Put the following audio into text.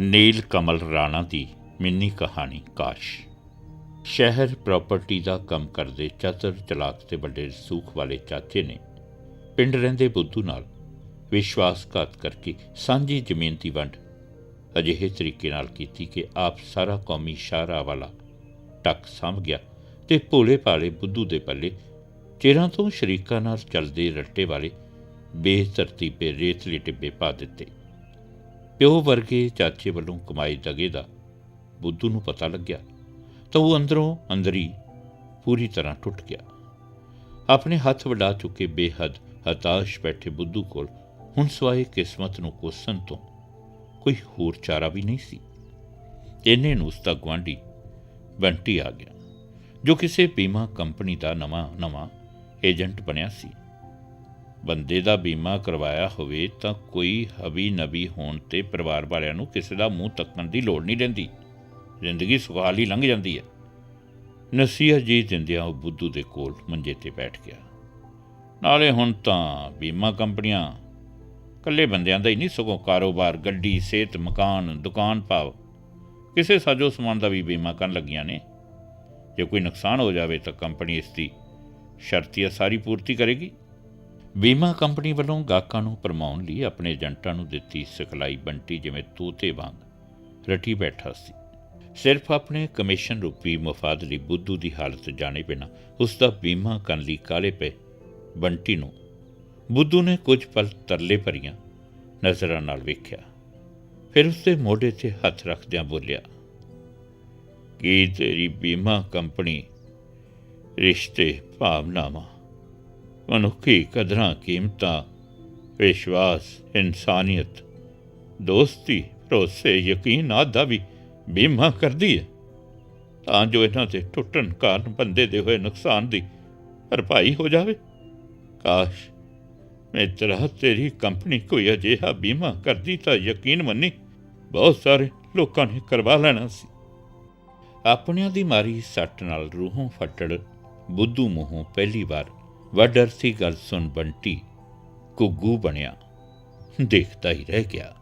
ਨੀਲ ਕਮਲ ਰਾਣਾ ਦੀ mini ਕਹਾਣੀ ਕਾਸ਼। ਸ਼ਹਿਰ ਪ੍ਰਾਪਰਟੀ ਦਾ ਕੰਮ ਕਰਦੇ ਚਤਰ ਚਲਾਕ ਤੇ ਵੱਡੇ ਰਸੂਖ ਵਾਲੇ ਚਾਚੇ ਨੇ ਪਿੰਡ ਰਹਿੰਦੇ ਬੁੱਧੂ ਨਾਲ ਵਿਸ਼ਵਾਸਘਾਤ ਕਰਕੇ ਸਾਂਝੀ ਜ਼ਮੀਨ ਦੀ ਵੰਡ ਅਜਿਹੇ ਤਰੀਕੇ ਨਾਲ ਕੀਤੀ ਕਿ ਆਪ ਸਾਰਾ ਕੌਮੀ ਸ਼ਾਹਰਾ ਵਾਲਾ ਟੱਕ ਸਾਂਭ ਗਿਆ ਤੇ ਭੋਲੇ ਭਾਲੇ ਬੁੱਧੂ ਦੇ ਪੱਲੇ ਚਿਰਾਂ ਤੋਂ ਸ਼ਰੀਕਾਂ ਨਾਲ ਚੱਲਦੇ ਰੱਟੇ ਵਾਲੇ ਬੇਤਰਤੀਬੇ ਰੇਤਲੇ ਟਿੱਬੇ ਪਾ ਦਿੱਤੇ। ਪਿਓ ਵਰਗੇ ਚਾਚੇ ਵੱਲੋਂ ਕਮਾਈ ਦਗੇ ਦਾ ਬੁੱਧੂ ਨੂੰ ਪਤਾ ਲੱਗਿਆ ਤਾਂ ਉਹ ਅੰਦਰੋਂ ਅੰਦਰੀ ਪੂਰੀ ਤਰ੍ਹਾਂ ਟੁੱਟ ਗਿਆ। ਆਪਣੇ ਹੱਥ ਵਡਾ ਚੁੱਕੇ ਬੇਹੱਦ ਹਤਾਸ਼ ਬੈਠੇ ਬੁੱਧੂ ਕੋਲ ਹੁਣ ਸਵਾਏ ਕਿਸਮਤ ਨੂੰ ਕੋਸਣ ਤੋਂ ਕੋਈ ਹੋਰ ਚਾਰਾ ਵੀ ਨਹੀਂ ਸੀ। ਇਹਨੇ ਨੂੰ ਉਸਦਾ ਗੁਆਂਢੀ ਬੰਟੀ ਆ ਗਿਆ, ਜੋ ਕਿਸੇ ਬੀਮਾ ਕੰਪਨੀ ਦਾ ਨਵਾਂ ਨਵਾਂ ਏਜੰਟ ਬਣਿਆ ਸੀ। ਬੰਦੇ ਦਾ ਬੀਮਾ ਕਰਵਾਇਆ ਹੋਵੇ ਤਾਂ ਕੋਈ ਹਬੀ ਨਬੀ ਹੋਣ ਤੇ ਪਰਿਵਾਰ ਵਾਲਿਆਂ ਨੂੰ ਕਿਸੇ ਦਾ ਮੂੰਹ ਤੱਕਣ ਦੀ ਲੋੜ ਨਹੀਂ ਰਹਿੰਦੀ। ਜ਼ਿੰਦਗੀ ਸੁਖਾਲ ਹੀ ਲੰਘ ਜਾਂਦੀ ਹੈ। ਨਸੀਹਤ ਜੀ ਦਿੰਦਿਆਂ ਉਹ ਬੁੱਧੂ ਦੇ ਕੋਲ ਮੰਜੇ ਤੇ ਬੈਠ ਗਿਆ। ਨਾਲੇ ਹੁਣ ਤਾਂ ਬੀਮਾ ਕੰਪਨੀਆਂ ਇਕੱਲੇ ਬੰਦਿਆਂ ਦਾ ਹੀ ਨਹੀਂ, ਸਗੋਂ ਕਾਰੋਬਾਰ, ਗੱਡੀ, ਸਿਹਤ, ਮਕਾਨ, ਦੁਕਾਨ ਭਾਵ ਕਿਸੇ ਸਾਜੋ ਸਮਾਨ ਦਾ ਵੀ ਬੀਮਾ ਕਰਨ ਲੱਗੀਆਂ ਨੇ। ਜੇ ਕੋਈ ਨੁਕਸਾਨ ਹੋ ਜਾਵੇ ਤਾਂ ਕੰਪਨੀ ਇਸ ਦੀ ਸ਼ਰਤੀਆ ਸਾਰੀ ਪੂਰਤੀ ਕਰੇਗੀ। ਬੀਮਾ ਕੰਪਨੀ ਵੱਲੋਂ ਗਾਹਕਾਂ ਨੂੰ ਪਰਮਾਉਣ ਲਈ ਆਪਣੇ ਏਜੰਟਾਂ ਨੂੰ ਦਿੱਤੀ ਸਿਖਲਾਈ ਬੰਟੀ ਜਿਵੇਂ ਤੂਤੇ ਵਾਂਗ। ਰਟੀ ਬੈਠਾ ਸੀ। ਸਿਰਫ ਆਪਣੇ ਕਮਿਸ਼ਨ ਰੂਪੀ ਮਫਾਦ ਲਈ ਬੁੱਧੂ ਦੀ ਹਾਲਤ ਜਾਣੇ ਬਿਨਾ ਉਸ ਦਾ ਬੀਮਾ ਕਰਨ ਲਈ ਕਾਲੇ ਪਏ ਬੰਟੀ ਨੂੰ। ਬੁੱਧੂ ਨੇ ਕੁਝ ਪਲ ਤਰਲੇ ਭਰੀਆਂ ਨਜ਼ਰਾਂ ਨਾਲ ਵੇਖਿਆ। ਫਿਰ ਉਸ ਦੇ ਮੋਢੇ ਤੇ ਹੱਥ ਰੱਖਦਿਆਂ ਬੋਲਿਆ, ਕੀ ਤੇਰੀ ਬੀਮਾ ਕੰਪਨੀ ਰਿਸ਼ਤੇ ਭਾਵਨਾਵਾਂ ਮਨੁੱਖੀ ਕਦਰਾਂ ਕੀਮਤਾਂ, ਵਿਸ਼ਵਾਸ, ਇਨਸਾਨੀਅਤ, ਦੋਸਤੀ, ਭਰੋਸੇ, ਯਕੀਨ ਆਦਿ ਵੀ ਬੀਮਾ ਕਰਦੀ ਹੈ। ਤਾਂ ਜੋ ਇਹਨਾਂ ਦੇ ਟੁੱਟਣ ਕਾਰਨ ਬੰਦੇ ਦੇ ਹੋਏ ਨੁਕਸਾਨ ਦੀ ਭਰਪਾਈ ਹੋ ਜਾਵੇ। ਕਾਸ਼ ਮਿੱਤਰਾ ਤੇਰੀ ਕੰਪਨੀ ਕੋਈ ਅਜਿਹਾ ਬੀਮਾ ਕਰਦੀ ਤਾਂ ਯਕੀਨ ਮੰਨੀ ਬਹੁਤ ਸਾਰੇ ਲੋਕਾਂ ਨੇ ਕਰਵਾ ਲੈਣਾ ਸੀ। ਆਪਣਿਆਂ ਦੀ ਮਾਰੀ ਸੱਟ ਨਾਲ ਰੂਹੋਂ ਫਟੜ ਬੁੱਧੂ ਮੂੰਹੋਂ ਪਹਿਲੀ ਵਾਰ ਵੱਡ ਅਰਸੀ ਗੱਲ ਸੁਣ ਬੰਟੀ ਕੁੱਗੂ ਬਣਿਆ ਦੇਖਦਾ ਹੀ ਰਹਿ ਗਿਆ।